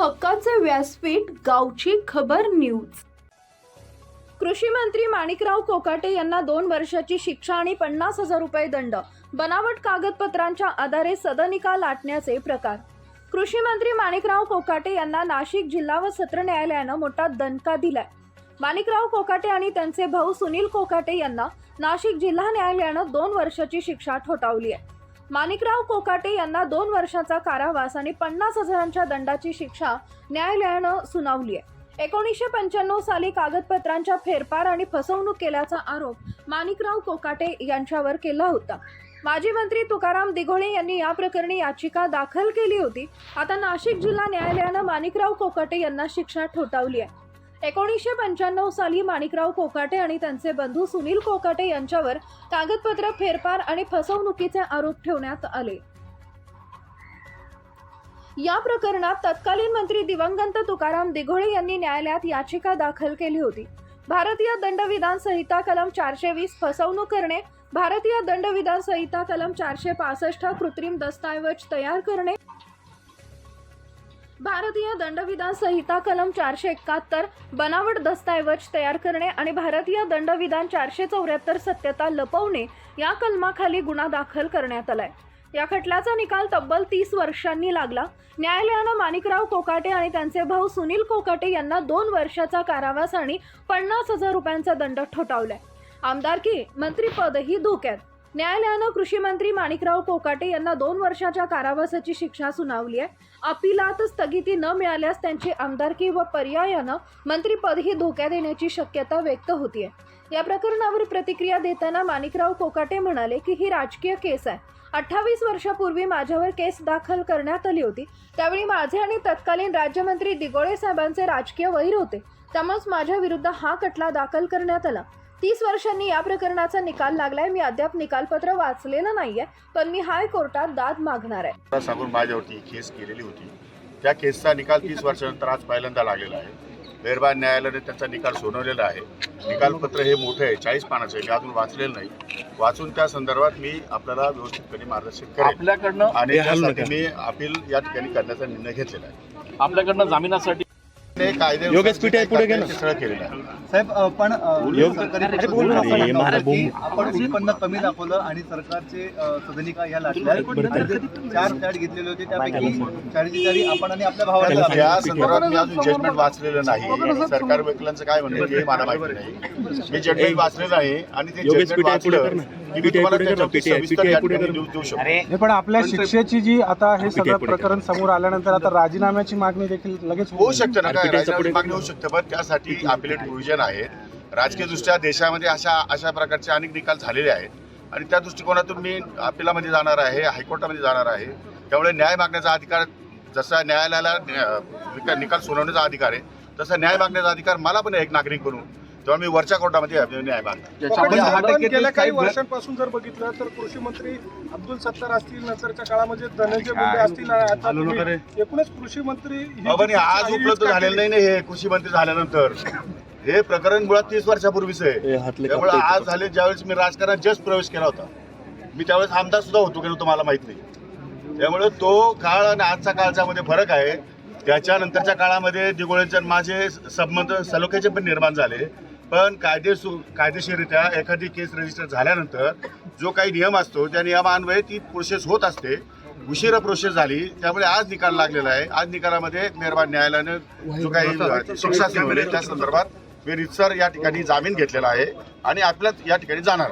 हक्काचे व्यासपीठ गावची खबर न्यूज. कृषी मंत्री माणिकराव कोकाटे यांना दोन वर्षाची शिक्षा आणि पन्नास हजार रुपये दंड. बनावट कागदपत्रांच्या आधारे सदनिका लाटण्याचे प्रकार. कृषी मंत्री माणिकराव कोकाटे यांना नाशिक जिल्हा व सत्र न्यायालयानं मोठा दणका दिलाय. माणिकराव कोकाटे आणि त्यांचे भाऊ सुनील कोकाटे यांना नाशिक जिल्हा न्यायालयानं दोन वर्षाची शिक्षा ठोठावली आहे. माणिकराव कोकाटे यांना दोन वर्षाचा कारावास आणि पन्नास हजारांच्या दंडाची शिक्षा न्यायालयानं सुनावली आहे. एकोणीसशे पंच्याण्णव साली कागदपत्रांच्या फेरफार आणि फसवणूक केल्याचा आरोप माणिकराव कोकाटे यांच्यावर केला होता. माजी मंत्री तुकाराम दिघोळे यांनी या प्रकरणी याचिका दाखल केली होती. आता नाशिक जिल्हा न्यायालयानं माणिकराव कोकाटे यांना शिक्षा ठोठावली आहे. एकोणीसशे पंच्याण्णव साली माणिकराव कोकाटे आणि त्यांचे बंधू सुनील कोकाटे यांच्यावर कागदपत्र फेरफार आणि फसवणुकीचे आरोप ठेवण्यात आले. या प्रकरणात तत्कालीन मंत्री दिवंगत तुकाराम दिघोळे यांनी न्यायालयात याचिका दाखल केली होती. भारतीय दंडविधान संहिता कलम चारशे वीस फसवणूक करणे भारतीय दंडविधान संहिता कलम चारशे पासष्ट कृत्रिम दस्तऐवज तयार करणे भारतीय दंडविधान संहिता कलम चारशे एकाहत्तर बनावट दस्तऐवज तयार करणे आणि भारतीय दंडविधान चारशे चौऱ्याहत्तर सत्यता लपवणे या कलमाखाली गुन्हा दाखल करण्यात आलाय. या खटल्याचा निकाल तब्बल तीस वर्षांनी लागला. न्यायालयानं माणिकराव कोकाटे आणि त्यांचे भाऊ सुनील कोकाटे यांना दोन वर्षाचा कारावास आणि पन्नास हजार रुपयांचा दंड ठोठावलाय. आमदारकी मंत्रीपदही धोक्यात. न्यायालयानं कृषी मंत्री माणिकराव कोकाटे यांना दोन वर्षाच्या कारावासाची शिक्षा सुनावली आहे. अपिलात स्थगिती न मिळाल्यास त्यांची आमदारकी व पर्यायानं मंत्रीपदही धोक्यात येण्याची शक्यता व्यक्त होतीये. या प्रकरणावर प्रतिक्रिया देताना माणिकराव कोकाटे म्हणाले की ही राजकीय केस आहे. अठ्ठावीस वर्षापूर्वी माझ्यावर केस दाखल करण्यात आली होती. त्यावेळी माझे आणि तत्कालीन राज्यमंत्री दिगोळे साहेबांचे राजकीय वैर होते. त्यामुळेच माझ्या विरुद्ध हा खटला दाखल करण्यात आला. तीस वर्षांनी या प्रकरणाचा निकाल लागलाय. मी अद्याप निकालपत्र वाचलेलं नाहीये पण मी हायकोर्टात दाद मागणार आहे. सांगून माझ्यावरती ही केस केलेली होती. त्या केसचा निकाल तीस वर्षानंतर आज पहिल्यांदा लागलेला आहे. मेहरबान न्यायालयाने त्याचा निकाल सोडवलेला आहे. निकालपत्र हे मोठं आहे चाळीस पानाचं आहे. मी अजून वाचलेलं नाही. वाचून त्या संदर्भात मी आपल्याला व्यवस्थितपणे मार्गदर्शन करेन. आपल्याकडनं आणि हे. मी अपील या ठिकाणी करण्याचा निर्णय घेतलेला आहे. आपल्याकडनं जामिनासाठी हे कायदे योगेश पुढे. ते केलेलं आहे. साहेब अ, पण अ, योग- सरकारी अरे बोल अरे की. आपण उत्पन्न कमी दाखवलं आणि सरकारचे अ, सदनिका ह्या लाटल्या आणि जे चार फ्लॅट घेतलेले होते त्यापैकी चाळी आपण आणि आपल्या भावाला त्या लाभले. संदर्भात मी अजून जजमेंट वाचलेलं नाही. सरकार वकिलांचं काय म्हणणं आहे हे मला माहिती नाही. मी जजमेंट वाचलेलं आहे आणि ते योगेश जजमेंट पुढे कर वाचलं ना. की मी PTI तुम्हाला पुढे कर ना, त्याच्यावरती PTI सविस्तर या पुढे ठिकाणी कर. देऊ देऊ शकतो. नाही पण आपल्या शिक्षेची जी आता हे सगळं पुढे प्रकरण समोर आल्यानंतर आता राजीनाम्याची मागणी देखील लगेच होऊ शकतं ना काय? चा पुढे राजकारणाची मागणी होऊ शकतं पण त्यासाठी अपिलेट प्रोव्हिजन आहे राजकीय दृष्ट्या देशामध्ये अशा अशा प्रकारचे अनेक निकाल झालेले आहेत आणि त्या दृष्टिकोनातून मी अपिलामध्ये जाणार आहे हायकोर्टामध्ये जाणार आहे त्यामुळे न्याय मागण्याचा अधिकार जसा न्यायालयाला न्या- निकाल सोडवण्याचा अधिकार आहे तसा न्याय मागण्याचा अधिकार मला पण एक नागरिक म्हणून तेव्हा मी वरच्या कोर्टामध्ये न्याय मागणार. आपण- गेल्या काही वर्षांपासून जर बघितलं तर कृषी मंत्री अब्दुल सत्तार असतील नंतरच्या काळामध्ये धनंजय मुंडे असतील आता तुम्ही एकूणच कृषी मंत्री ही अहो, पण हे आज उपलब्ध झालेलं नाही ना हे कृषी मंत्री झाल्यानंतर. हे प्रकरण मुळात तीस वर्षापूर्वीच आहे. हे त्यामुळे आज झाले ज्यावेळेस मी राजकारणात जस्ट प्रवेश केला होता मी त्यावेळेस आमदार सुद्धा होतो की नव्हतं मला माहीत नाही. त्यामुळे तो काळ आणि आजचा काळच्या मध्ये फरक आहे. त्याच्यानंतरच्या काळामध्ये दिगोळेंचे आणि माझे संबंध सलोख्याचे पण निर्माण झाले. पण कायदे कायदेशीररित्या एखादी केस रजिस्टर झाल्यानंतर जो काही नियम असतो त्या नियमान्वये ती प्रोसेस होत असते. उशिरा प्रोसेस झाली त्यामुळे आज निकाल लागलेला आहे. आज निकालामध्ये मेहरबान न्यायालयानं जो काही शिक्षा सुनावली त्या संदर्भात मी रितसर या ठिकाणी जामीन घेतलेला आहे आणि आपल्यात या ठिकाणी जाणार